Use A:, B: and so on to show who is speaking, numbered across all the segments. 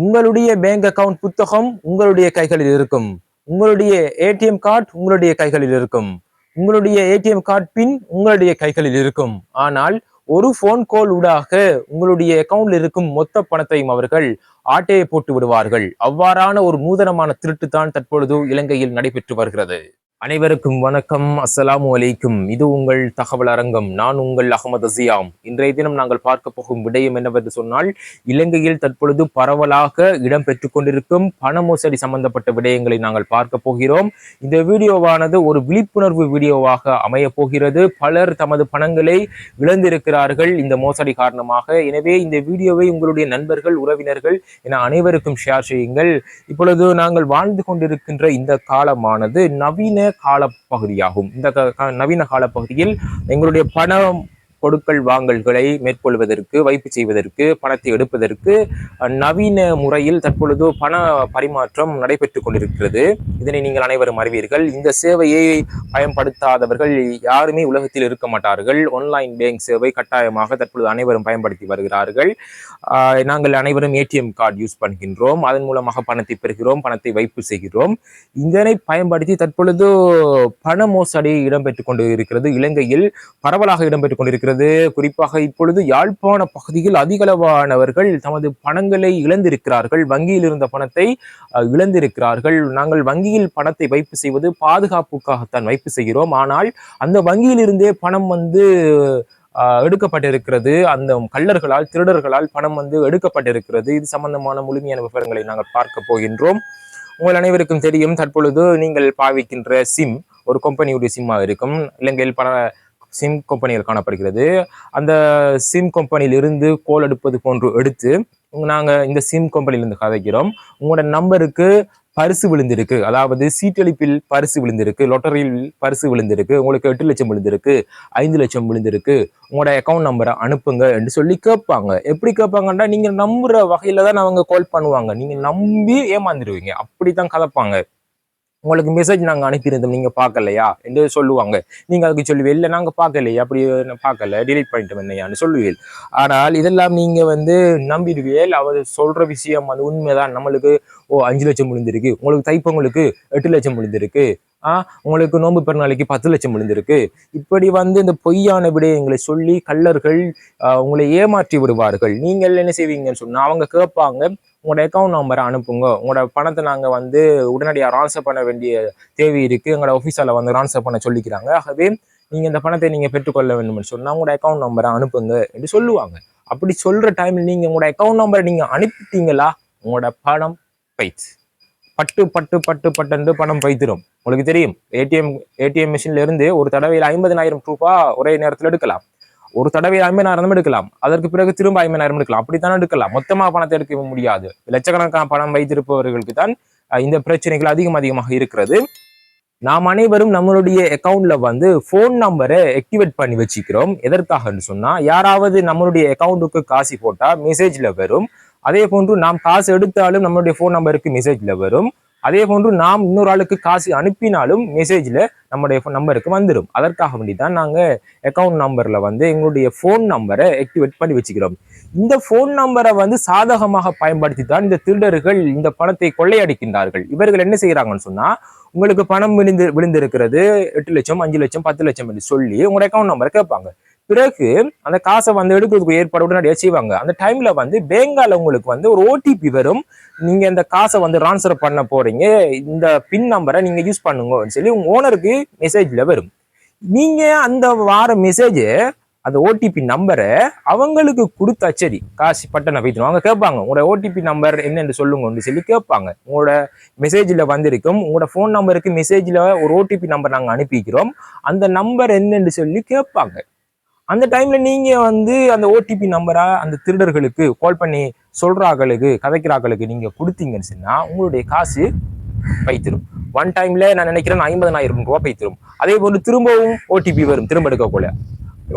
A: உங்களுடைய bank account புத்தகம் உங்களுடைய கைகளில் இருக்கும். உங்களுடைய ஏடிஎம் கார்டு உங்களுடைய கைகளில் இருக்கும். உங்களுடைய ஏடிஎம் கார்டு பின் உங்களுடைய கைகளில் இருக்கும். ஆனால் ஒரு ஃபோன் கால் ஊடாக உங்களுடைய அக்கவுண்ட்ல இருக்கும் மொத்த பணத்தையும் அவர்கள் ஆட்டையை போட்டு விடுவார்கள். அவ்வாறான ஒரு நூதனமான திருட்டு தான் தற்பொழுது இலங்கையில் நடைபெற்று வருகிறது. அனைவருக்கும் வணக்கம். அஸ்ஸலாமு அலைக்கும். இது உங்கள் தகவல் அரங்கம். நான் உங்கள் அகமது அசியாம் இன்றைய தினம் நாங்கள் பார்க்க போகும் விடயம் என்னவென்று சொன்னால் இலங்கையில் தற்பொழுது பரவலாக இடம்பெற்றுக் கொண்டிருக்கும் பண மோசடி சம்பந்தப்பட்ட விடயங்களை நாங்கள் பார்க்க போகிறோம். இந்த வீடியோவானது ஒரு விழிப்புணர்வு வீடியோவாக அமைய போகிறது. பலர் தமது பணங்களை இழந்திருக்கிறார்கள் இந்த மோசடி காரணமாக. எனவே இந்த வீடியோவை உங்களுடைய நண்பர்கள் உறவினர்கள் என அனைவருக்கும் ஷேர் செய்யுங்கள். இப்பொழுது நாங்கள் வாழ்ந்து கொண்டிருக்கின்ற இந்த காலமானது நவீன காலப்பகுதியாகும். இந்த நவீன கால நவீன எங்களுடைய பணம் கொடுக்கல் வாங்கல்களை மேற்கொள்வதற்கு வைப்பு செய்வதற்கு பணத்தை எடுப்பதற்கு நவீன முறையில் தற்பொழுது பண பரிமாற்றம் நடைபெற்றுக் கொண்டிருக்கிறது. இதனை நீங்கள் அனைவரும் அறிவீர்கள். இந்த சேவையை பயன்படுத்தாதவர்கள் யாருமே உலகத்தில் இருக்க மாட்டார்கள். ஆன்லைன் பேங்க் சேவை கட்டாயமாக தற்பொழுது அனைவரும் பயன்படுத்தி வருகிறார்கள். நாங்கள் அனைவரும் ஏடிஎம் கார்டு யூஸ் பண்ணுகின்றோம். அதன் மூலமாக பணத்தை பெறுகிறோம். பணத்தை வைப்பு செய்கிறோம். இதனை பயன்படுத்தி தற்பொழுது பண மோசடி இடம்பெற்றுக் கொண்டு இருக்கிறது இலங்கையில் பரவலாக இடம்பெற்றுக் கொண்டிருக்கிறது. குறிப்பாக இப்பொழுது யாழ்ப்பாண பகுதியில் அதிகளவானவர்கள் தமது பணங்களை இழந்திருக்கிறார்கள். வங்கியில் இருந்த பணத்தை இழந்திருக்கிறார்கள். நாங்கள் வங்கியில் பணத்தை வைப்பு செய்வது பாதுகாப்புக்காகத்தான் வைப்பு செய்கிறோம். ஆனால் அந்த வங்கியிலிருந்தே பணம் வந்து எடுக்கப்பட்டிருக்கிறது. அந்த கள்ளர்களால் திருடர்களால் பணம் வந்து எடுக்கப்பட்டிருக்கிறது. இது சம்பந்தமான முழுமையான விவரங்களை நாங்கள் பார்க்க போகின்றோம். உங்கள் அனைவருக்கும் தெரியும் தற்பொழுது நீங்கள் பாவிக்கின்ற சிம் ஒரு கம்பெனியுடைய சிம்மாக இருக்கும். இலங்கையில் பல சிம் கம்பெனிகள் காணப்படுகிறது. அந்த சிம் கம்பெனியிலிருந்து கோல் எடுப்பது போன்று எடுத்து நாங்கள் இந்த சிம் கம்பெனியிலிருந்து கதைக்கிறோம். உங்களோட நம்பருக்கு பரிசு விழுந்திருக்கு. அதாவது சீட்டளிப்பில் பரிசு விழுந்திருக்கு. லொட்டரியில் பரிசு விழுந்திருக்கு. உங்களுக்கு எட்டு லட்சம் விழுந்திருக்கு. ஐந்து லட்சம் விழுந்திருக்கு. உங்களோட அக்கௌண்ட் நம்பரை அனுப்புங்க என்று சொல்லி கேட்பாங்க. எப்படி கேட்பாங்கன்னா நீங்கள் நம்புற வகையில் தான் அவங்க கால் பண்ணுவாங்க. நீங்கள் நம்பி ஏமாந்துருவீங்க. அப்படி தான் கதைப்பாங்க. உங்களுக்கு மெசேஜ் நாங்க அனுப்பியிருந்தோம். நீங்க பார்க்கலையா? என்று சொல்லுவாங்க. நீங்க அதுக்கு சொல்லுவீங்க இல்லை நாங்க பார்க்கலையா அப்படி நான் பார்க்கல? டிலீட் பண்ணிட்டோம் என்னையான்னு ஆனால் இதெல்லாம் நீங்க வந்து நம்பிடுவீர்கள். அவர் சொல்ற விஷயம் அது உண்மைதான். நம்மளுக்கு ஓ அஞ்சு லட்சம் விழுந்திருக்கு உங்களுக்கு தைப்பவங்களுக்கு எட்டு லட்சம் விழுந்திருக்கு உங்களுக்கு நோன்பு பெருநாளைக்கு பத்து லட்சம் விழுந்திருக்கு. இப்படி வந்து இந்த பொய்யான விடயங்களை சொல்லி கள்ளர்கள் உங்களை ஏமாற்றி விடுவார்கள். நீங்கள் என்ன செய்வீங்கன்னு சொன்னா அவங்க கேட்பாங்க உங்களோட அக்கௌண்ட் நம்பரை அனுப்புங்க. உங்களோட பணத்தை நாங்கள் வந்து உடனடியாக ட்ரான்ஸ்ஃபர் பண்ண வேண்டிய தேவை இருக்குது எங்களோட ஆஃபீஸால் வந்து ட்ரான்ஸ்ஃபர் பண்ண சொல்லிக்கிறாங்க. ஆகவே நீங்கள் இந்த பணத்தை நீங்கள் பெற்றுக்கொள்ள வேண்டும்னு சொன்னால் உங்களோட அக்கௌண்ட் நம்பரை அனுப்புங்க என்று சொல்லுவாங்க. அப்படி சொல்கிற டைமில் நீங்கள் உங்களோட அக்கௌண்ட் நம்பரை நீங்கள் அனுப்பிட்டீங்களா உங்களோட பணம் பயிற்சி பட்டு பட்டு பட்டு பட்டு பணம் பைத்திரும் உங்களுக்கு தெரியும். ஏடிஎம் ஏடிஎம் மிஷின்ல இருந்து ஒரு தடவையில் ஐம்பதனாயிரம் ரூபாய் ஒரே நேரத்தில் எடுக்கலாம். ஒரு தடவை ஐம்பதாயிரம் எடுக்கலாம். அதற்கு பிறகு திரும்ப ஐம்பதாயிரம் எடுக்கலாம். அப்படித்தான் எடுக்கலாம். மொத்தமா பணத்தை எடுக்க முடியாது. லட்சக்கணக்கான பணம் வைத்திருப்பவர்களுக்கு தான் இந்த பிரச்சனைகள் அதிகம் அதிகமாக இருக்கிறது. நாம் அனைவரும் நம்மளுடைய அக்கவுண்ட்ல வந்து ஃபோன் நம்பரை ஆக்டிவேட் பண்ணி வச்சுக்கிறோம். எதற்காகன்னு சொன்னா யாராவது நம்மளுடைய அக்கவுண்ட்டுக்கு காசு போட்டா மெசேஜ்ல வரும். அதே போன்று நாம் காசு எடுத்தாலும் நம்மளுடைய ஃபோன் நம்பருக்கு மெசேஜில் வரும். அதே போன்று நாம் இன்னொரு ஆளுக்கு காசு அனுப்பினாலும் மெசேஜில் நம்முடைய நம்பருக்கு வந்துடும் அதற்காக வேண்டி தான் நாங்கள் அக்கவுண்ட் நம்பரில் வந்து எங்களுடைய ஃபோன் நம்பரை ஆக்டிவேட் பண்ணி வச்சுக்கிறோம். இந்த ஃபோன் நம்பரை வந்து சாதகமாக பயன்படுத்தி தான் இந்த திருடர்கள் இந்த பணத்தை கொள்ளையடிக்கின்றார்கள். இவர்கள் என்ன செய்கிறாங்கன்னு சொன்னா உங்களுக்கு பணம் விழுந்து விழுந்திருக்கிறது எட்டு லட்சம் அஞ்சு லட்சம் பத்து லட்சம் என்று சொல்லி உங்களோட அக்கௌண்ட் நம்பரை கேட்பாங்க. பிறகு அந்த காசை வந்து எடுக்கிறதுக்கு ஏற்பாடு உடனடியாக செய்வாங்க. அந்த டைம்ல வந்து பேங்கால உங்களுக்கு வந்து ஒரு ஓடிபி வரும். நீங்க இந்த காசை வந்து ட்ரான்ஸ்ஃபர் பண்ண போறீங்க. இந்த பின் நம்பரை நீங்க யூஸ் பண்ணுங்கன்னு சொல்லி உங்க ஓனருக்கு மெசேஜ்ல வரும். நீங்க அந்த வார மெசேஜ் அந்த ஓடிபி நம்பரை அவங்களுக்கு கொடுத்தா சரி. காசு பட்டனை வைத்தணும் அவங்க கேட்பாங்க உங்களோட ஓடிபி நம்பர் என்னென்று சொல்லுங்கன்னு சொல்லி கேட்பாங்க. உங்களோட மெசேஜில் வந்திருக்கும். உங்களோட ஃபோன் நம்பருக்கு மெசேஜில் ஒரு ஓடிபி நம்பர் நாங்கள் அனுப்பிக்கிறோம். அந்த நம்பர் என்னென்று சொல்லி கேட்பாங்க. அந்த டைம்ல நீங்க வந்து அந்த ஓடிபி நம்பரா அந்த திருடர்களுக்கு கால் பண்ணி சொல்றாங்களுக்கு கதைக்கிறாங்களுக்கு நீங்க கொடுத்தீங்கன்னு சொன்னா உங்களுடைய காசு பைத்திரும் ஒன் டைம்ல நான் நினைக்கிறேன் ஐம்பதனாயிரம் ரூபாய் பைத்திரும் அதே போன்று திரும்பவும் ஓடிபி வரும் திரும்ப எடுக்கக்குள்ள.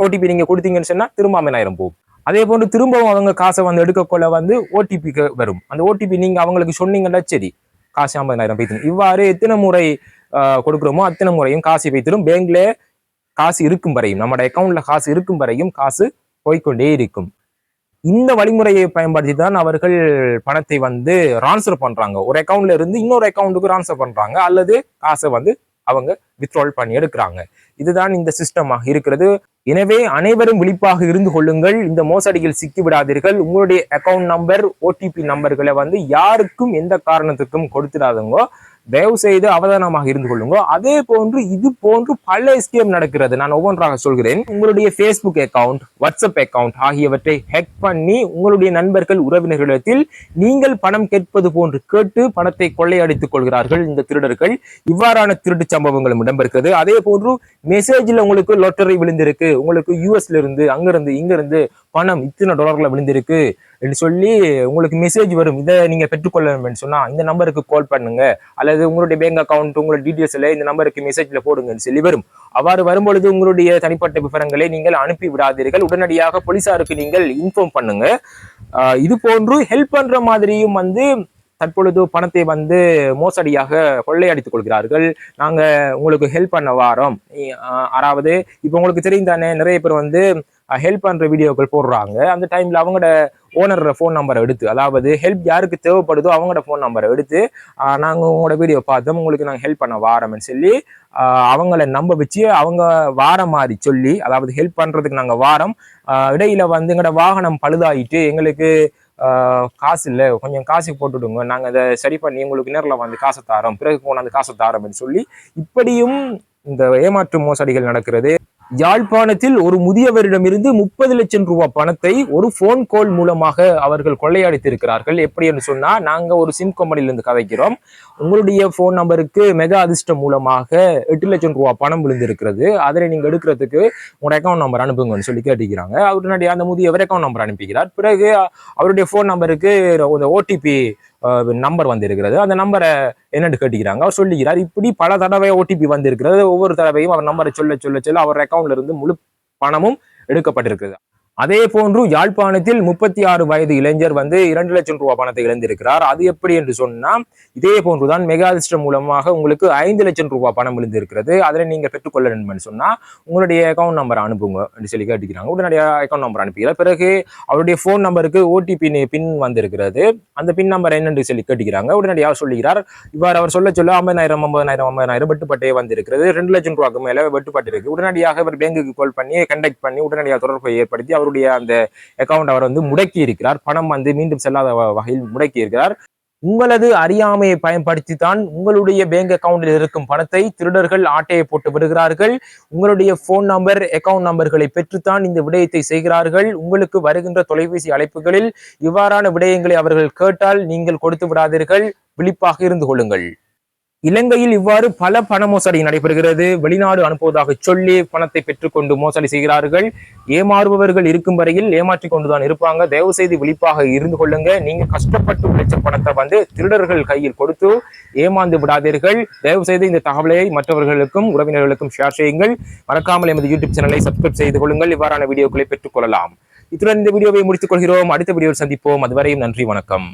A: ஓடிபி நீங்க கொடுத்தீங்கன்னு சொன்னா திரும்ப ஐம்பதாயிரம் போகும். அதே போன்று திரும்பவும் அவங்க காசை வந்து எடுக்கக்குள்ள வந்து ஓடிபிக்கு வரும். அந்த ஓடிபி நீங்க அவங்களுக்கு சொன்னீங்கன்னா சரி காசு ஐம்பதாயிரம் பைத்திரும் இவ்வாறு எத்தனை முறை கொடுக்குறோமோ அத்தனை முறையும் காசு பைத்திரும் பேங்க்ல காசு இருக்கும் வரையும் நம்மளோட அக்கௌண்ட்ல காசு இருக்கும் வரையும் காசு போய்க்கொண்டே இருக்கும். இந்த வழிமுறையை பயன்படுத்தி தான் அவர்கள் பணத்தை வந்து ட்ரான்ஸ்ஃபர் பண்றாங்க. ஒரு அக்கௌண்ட்ல இருந்து இன்னொரு அக்கௌண்ட்டுக்கு ட்ரான்ஸ்ஃபர் பண்றாங்க. அல்லது காசை வந்து அவங்க வித்ட்ரால் பண்ணி எடுக்கிறாங்க. இதுதான் இந்த சிஸ்டமாக இருக்கிறது. எனவே அனைவரும் விழிப்பாக இருந்து கொள்ளுங்கள். இந்த மோசடியில் சிக்கி விடாதீர்கள். உங்களுடைய அக்கவுண்ட் நம்பர் ஓடிபி நம்பர்களை வந்து யாருக்கும் எந்த காரணத்துக்கும் கொடுத்துடாதுங்கோ. தயவு செய்து அவதானமாக இருந்து கொள்ளுங்க. அதே போன்று இது போன்று பல ஸ்கேம் நடக்கிறது. நான் ஒவ்வொன்றாக சொல்கிறேன். உங்களுடைய ஃபேஸ்புக் அக்கவுண்ட் வாட்ஸ்அப் அக்கவுண்ட் ஆகியவற்றை ஹேக் பண்ணி உங்களுடைய நண்பர்கள் உறவினர்களிடத்தில் நீங்கள் பணம் கேட்பது போன்று கேட்டு பணத்தை கொள்ளையடித்துக் கொள்கிறார்கள் இந்த திருடர்கள். இவ்வாறான திருட்டு சம்பவங்களும் இடம்பெறுகிறது. அதே போன்று மெசேஜில் உங்களுக்கு லொட்டரி விழுந்திருக்கு. உங்களுக்கு யூஎஸ்ல இருந்து அங்கிருந்து இங்கிருந்து பணம் இத்தனை டாலர்ல விழுந்திருக்கு. என்று சொல்லி உங்களுக்கு மெசேஜ் வரும். இதை நீங்கள் பெற்றுக்கொள்ள வேண்டும் சொன்னால் இந்த நம்பருக்கு கால் பண்ணுங்க. அல்லது உங்களுடைய பேங்க் அக்கவுண்ட் உங்களோட டீட்டெயில்ஸ்ல இந்த நம்பருக்கு மெசேஜில் போடுங்கன்னு சொல்லி வரும். அவ்வாறு வரும்பொழுது உங்களுடைய தனிப்பட்ட விவரங்களை நீங்கள் அனுப்பி விடாதீர்கள். உடனடியாக போலீசாருக்கு நீங்கள் இன்ஃபார்ம் பண்ணுங்க. இது போன்று ஹெல்ப் பண்ணுற மாதிரியும் வந்து தற்பொழுது பணத்தை வந்து மோசடியாக கொள்ளையடித்துக் கொள்கிறார்கள். நாங்கள் உங்களுக்கு ஹெல்ப் பண்ண வாரோம். அதாவது இப்போ உங்களுக்கு தெரியும் தானே நிறைய பேர் வந்து ஹெல்ப் பண்ணுற வீடியோக்கள் போடுறாங்க. அந்த டைமில் அவங்களோட ஓனர் ஃபோன் நம்பரை எடுத்து அதாவது ஹெல்ப் யாருக்கு தேவைப்படுதோ அவங்களோட ஃபோன் நம்பரை எடுத்து நாங்கள் உங்களோட வீடியோ பார்த்தோம் உங்களுக்கு நாங்கள் ஹெல்ப் பண்ண வாரோம்னு சொல்லி அவங்கள நம்ப வச்சு அவங்க வார மாதிரி சொல்லி அதாவது ஹெல்ப் பண்ணுறதுக்கு நாங்கள் வாரம். இடையில் இடையில வந்து எங்களோட வாகனம் பழுதாயிட்டு எங்களுக்கு காசு இல்லை கொஞ்சம் காசு போட்டுடுங்க நாங்கள் அதை சரி பண்ணி உங்களுக்கு நேரில் வந்து காசை தாரோம். பிறகு கொண்டாந்து காசை தாரோம்னு சொல்லி இப்படியும் இந்த ஏமாற்று மோசடிகள் நடக்கிறது. யாழ்ப்பாணத்தில் ஒரு முதியவரிடமிருந்து முப்பது லட்சம் ரூபாய் பணத்தை ஒரு போன் கால் மூலமாக அவர்கள் கொள்ளையடித்திருக்கிறார்கள். எப்படி என்று சொன்னா நாங்க ஒரு சிம் கம்பெனிலிருந்து கதைக்கிறோம். உங்களுடைய ஃபோன் நம்பருக்கு மெகா அதிர்ஷ்டம் மூலமாக எட்டு லட்சம் ரூபாய் பணம் விழுந்திருக்கிறது. அதனை நீங்கள் எடுக்கிறதுக்கு உங்களோட அக்கௌண்ட் நம்பர் அனுப்புங்கன்னு சொல்லி கேட்டுக்கிறாங்க உடனடியாக அந்த முதியவர் அக்கௌண்ட் நம்பர் அனுப்பிக்கிறார். பிறகு அவருடைய ஃபோன் நம்பருக்கு ஓடிபி நம்பர் வந்திருக்கிறது. அந்த நம்பரை என்னென்னு கேட்டுக்கிறாங்க அவர் சொல்லிக்கிறார் இப்படி பல தடவை ஓடிபி வந்திருக்கிறது. ஒவ்வொரு தடவையும் அவர் நம்பரை சொல்ல சொல்ல சொல்ல அவர் அக்கௌண்ட்ல இருந்து முழு பணமும் எடுக்கப்பட்டிருக்கிறது. அதே போன்று யாழ்ப்பாணத்தில் முப்பத்தி ஆறு வயது இளைஞர் வந்து இரண்டு லட்சம் ரூபாய் பணத்தை இழந்திருக்கிறார். அது எப்படி என்று சொன்னா இதே போன்றுதான் மெகாதிஷ்டம் மூலமாக உங்களுக்கு ஐந்து லட்சம் ரூபாய் பணம் விழுந்திருக்கிறது. அதில் நீங்க பெற்றுக்கொள்ள வேண்டும் சொன்னா உங்களுடைய அக்கௌண்ட் நம்பர் அனுப்புங்க அப்படின்னு சொல்லி கேட்டுக்கிறாங்க. உடனடியாக அக்கௌண்ட் நம்பர் அனுப்பிக்கிறார் பிறகு அவருடைய ஃபோன் நம்பருக்கு ஓடிபி பின் வந்திருக்கிறது. அந்த பின் நம்பர் என்னென்று சொல்லி கேட்டுக்கிறாங்க. உடனடியாக சொல்லுகிறார் இவ்வாறு அவர் சொல்ல சொல்ல ஐம்பதாயிரம் ஐம்பதாயிரம் ஐம்பதாயிரம் வெட்டுப்பட்டே வந்திருக்கிறது. ரெண்டு லட்சம் ரூபாய்க்கு மேல வெட்டுப்பட்டிருக்கு. உடனடியாக அவர் பேங்குக்கு கால் பண்ணி கண்டக்ட் பண்ணி உடனடியாக தொடர்பை ஏற்படுத்தி அவர் அவருடைய அந்த அக்கௌண்ட் அவர் வந்து முடக்கி இருக்கிறார் பணம் வந்து மீண்டும் செல்லாத வகையில் முடக்கி இருக்கிறார் உங்களது அறியாமையை பயன்படுத்தி தான் உங்களுடைய பேங்க் அக்கவுண்டில் இருக்கும் பணத்தை திருடர்கள் ஆட்டையை போட்டு விடுகிறார்கள். உங்களுடைய போன் நம்பர் அக்கவுண்ட் நம்பர்களை பெற்றுத்தான் இந்த விடயத்தை செய்கிறார்கள். உங்களுக்கு வருகின்ற தொலைபேசி அழைப்புகளில் இவ்வாறான விடயங்களை அவர்கள் கேட்டால் நீங்கள் கொடுத்து விடாதீர்கள். விழிப்பாக இருந்து கொள்ளுங்கள். இலங்கையில் இவ்வாறு பல பண மோசடி நடைபெறுகிறது. வெளிநாடு அனுப்புவதாக சொல்லி பணத்தை பெற்றுக்கொண்டு மோசடி செய்கிறார்கள். ஏமாறுபவர்கள் இருக்கும் வரையில் ஏமாற்றி கொண்டுதான் இருப்பாங்க. தயவு செய்து விழிப்பாக இருந்து கொள்ளுங்க. நீங்க கஷ்டப்பட்டு உழைச்ச பணத்தை வந்து திருடர்கள் கையில் கொடுத்து ஏமாந்து விடாதீர்கள். தயவு செய்து இந்த தகவலை மற்றவர்களுக்கும் உறவினர்களுக்கும் ஷேர் செய்யுங்கள். மறக்காமல் எமது யூடியூப் சேனலை சப்ஸ்கிரைப் செய்து கொள்ளுங்கள். இவ்வாறான வீடியோக்களை பெற்றுக்கொள்ளலாம் இத்துடன் இந்த வீடியோவை முடித்துக் கொள்கிறோம். அடுத்த வீடியோவில் சந்திப்போம். அதுவரையும் நன்றி வணக்கம்.